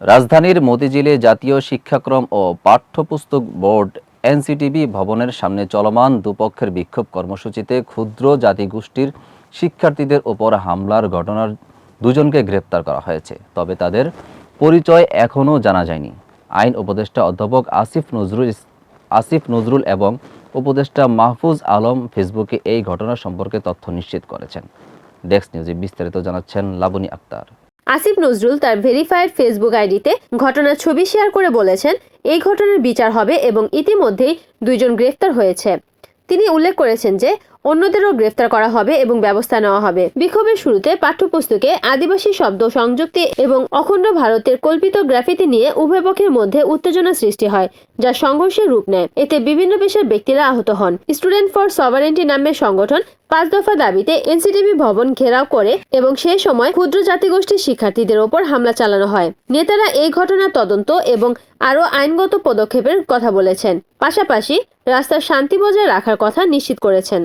রাজধানীর মতিঝিলে জাতীয় শিক্ষাক্রম ও পাঠ্যপুস্তক বোর্ড এনসিটিবি ভবনের সামনে চলমান দুপক্ষের বিক্ষোভ কর্মসূচিতে ক্ষুদ্র জাতিগোষ্ঠীর শিক্ষার্থীদের ওপর হামলার ঘটনার দুজনকে গ্রেপ্তার করা হয়েছে, তবে তাদের পরিচয় এখনও জানা যায়নি। আইন উপদেষ্টা অধ্যাপক আসিফ নজরুল আসিফ নজরুল এবং উপদেষ্টা মাহফুজ আলম ফেসবুকে এই ঘটনা সম্পর্কে তথ্য নিশ্চিত করেছেন। ডেস্ক নিউজে বিস্তারিত জানাচ্ছেন লাবনী আক্তার। আসিফ নজরুল তার ভেরিফাইড ফেসবুক আইডিতে ঘটনার ছবি শেয়ার করে বলেছেন, এই ঘটনার বিচার হবে এবং ইতিমধ্যেই দুইজন গ্রেফতার হয়েছে। তিনি উল্লেখ করেছেন যে অন্যদেরও গ্রেফতার করা হবে এবং ব্যবস্থা নেওয়া হবে। বিক্ষোভের শুরুতে পাঠ্যপুস্তকে আদিবাসী শব্দ সংযুক্তি এবং অখণ্ড ভারতের কল্পিত গ্রাফিতি নিয়ে উভয় পক্ষের মধ্যে উত্তেজনা সৃষ্টি হয়, যা সংঘর্ষের রূপ নেয়। এতে বিভিন্ন পেশার ব্যক্তিরা আহত হন। স্টুডেন্ট ফর সভারেন্টি নামের সংগঠন পাঁচ দফা দাবিতে এনসিটিভি ভবন ঘেরাও করে এবং সে সময় ক্ষুদ্র জাতিগোষ্ঠীর শিক্ষার্থীদের ওপর হামলা চালানো হয়। নেতারা এই ঘটনার তদন্ত এবং আরও আইনগত পদক্ষেপের কথা বলেছেন। পাশাপাশি রাস্তার শান্তি বজায় রাখার কথা নিশ্চিত করেছেন।